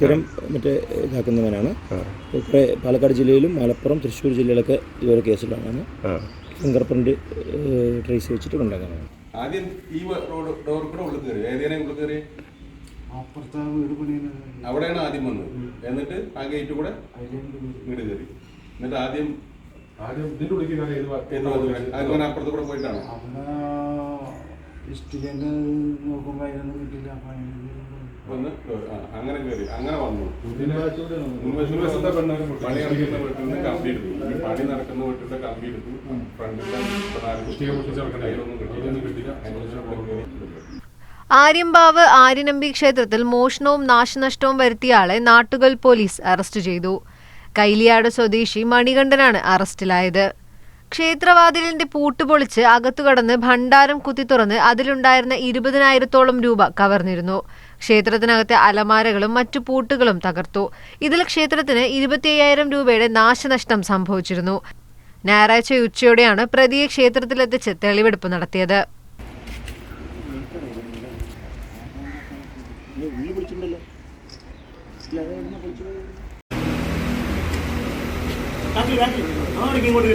സ്ഥിരം മറ്റേ ഇതാക്കുന്നവനാണ്. കുറേ പാലക്കാട് ജില്ലയിലും മലപ്പുറം തൃശ്ശൂർ ജില്ലയിലൊക്കെ ഇതുപോലെ കേസുകളാണ് ആ. ഫിംഗർ പ്രിന്റ് ട്രേസ് വെച്ചിട്ട് കൊണ്ടുവന്നതാണ്. ആദ്യം ഈ റോഡ് ഡോർ കൂടെ ഉള്ളിൽ കയറി. ഏതിനെ ഉള്ളിൽ കയറി? അവിടെയാണ് ആദ്യം വന്നത്. എന്നിട്ട് ആ ഗേറ്റ് കൂടെ വീട് കയറി. എന്നിട്ട് ആദ്യം അപ്പുറത്ത് കൂടെ പോയിട്ടാണോ? നോക്കുമ്പോ കിട്ടില്ല വന്ന് അങ്ങനെ കയറി അങ്ങനെ വന്നു. മുൻവശത്തെ പെണ്ണൊക്കെ പണി നടക്കുന്ന വീട്ടിൽ നിന്ന് കമ്പി എടുത്തു. ഈ പണി നടക്കുന്ന വീട്ടിലെ കമ്പി എടുത്തു. ഫ്രണ്ടിലെ കുട്ടിയെ പൊട്ടിച്ച് നടക്കണ്ടേ? കയ്യിലൊന്നും കിട്ടിയില്ല. അതൊന്നും കിട്ടിയില്ല. അതിനുശേഷം ആര്യമ്പാവ് ആര്യനമ്പി ക്ഷേത്രത്തിൽ മോഷണവും നാശനഷ്ടവും വരുത്തിയയാളെ നാട്ടുകൽ പോലീസ് അറസ്റ്റ് ചെയ്തു. കൈലിയാട് സ്വദേശി മണികണ്ഠനാണ് അറസ്റ്റിലായത്. ക്ഷേത്രവാതിലിന്റെ പൂട്ട് പൊളിച്ച് അകത്തു കടന്ന് ഭണ്ഡാരം കുത്തി തുറന്ന് അതിലുണ്ടായിരുന്ന ഇരുപതിനായിരത്തോളം രൂപ കവർന്നിരുന്നു. ക്ഷേത്രത്തിനകത്തെ അലമാരകളും മറ്റു പൂട്ടുകളും തകർത്തു. ഇതിൽ ക്ഷേത്രത്തിന് ഇരുപത്തി അയ്യായിരം രൂപയുടെ നാശനഷ്ടം സംഭവിച്ചിരുന്നു. ഞായറാഴ്ച ഉച്ചയോടെയാണ് പ്രതിയെ ക്ഷേത്രത്തിലെത്തിച്ച് തെളിവെടുപ്പ് നടത്തിയത്. ഇങ്ങോട്ട്